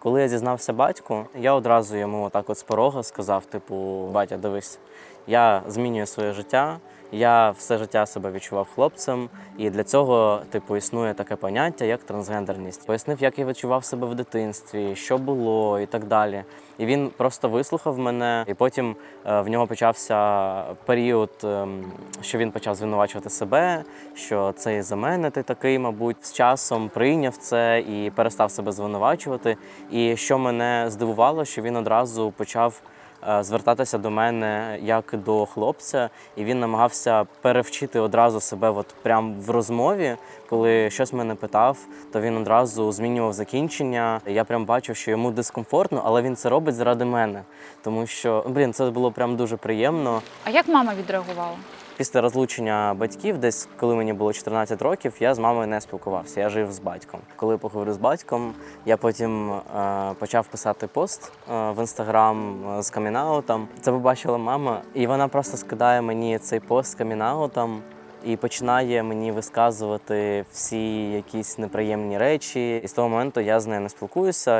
Коли я зізнався батьку, я одразу йому отак от з порога сказав: типу, батя, дивись, я змінюю своє життя. Я все життя себе відчував хлопцем, і для цього, типу, існує таке поняття, як трансгендерність. Пояснив, як я відчував себе в дитинстві, що було і так далі. І він просто вислухав мене, і потім е, в нього почався період, ем, що він почав звинувачувати себе, що це за мене ти такий, мабуть, з часом прийняв це і перестав себе звинувачувати. І що мене здивувало, що він одразу почав звертатися до мене як до хлопця, і він намагався перевчити одразу себе, от прям в розмові. Коли щось мене питав, то він одразу змінював закінчення. Я прям бачив, що йому дискомфортно, але він це робить заради мене. Тому що, блін, це було прям дуже приємно. А як мама відреагувала? Після розлучення батьків, десь коли мені було 14 років, я з мамою не спілкувався. Я жив з батьком. Коли поговорив з батьком, я потім е, почав писати пост е, в інстаграм е, з камінаутом. Це побачила мама, і вона просто скидає мені цей пост з камінаутом і починає мені висказувати всі якісь неприємні речі. І з того моменту я з нею не спілкуюся.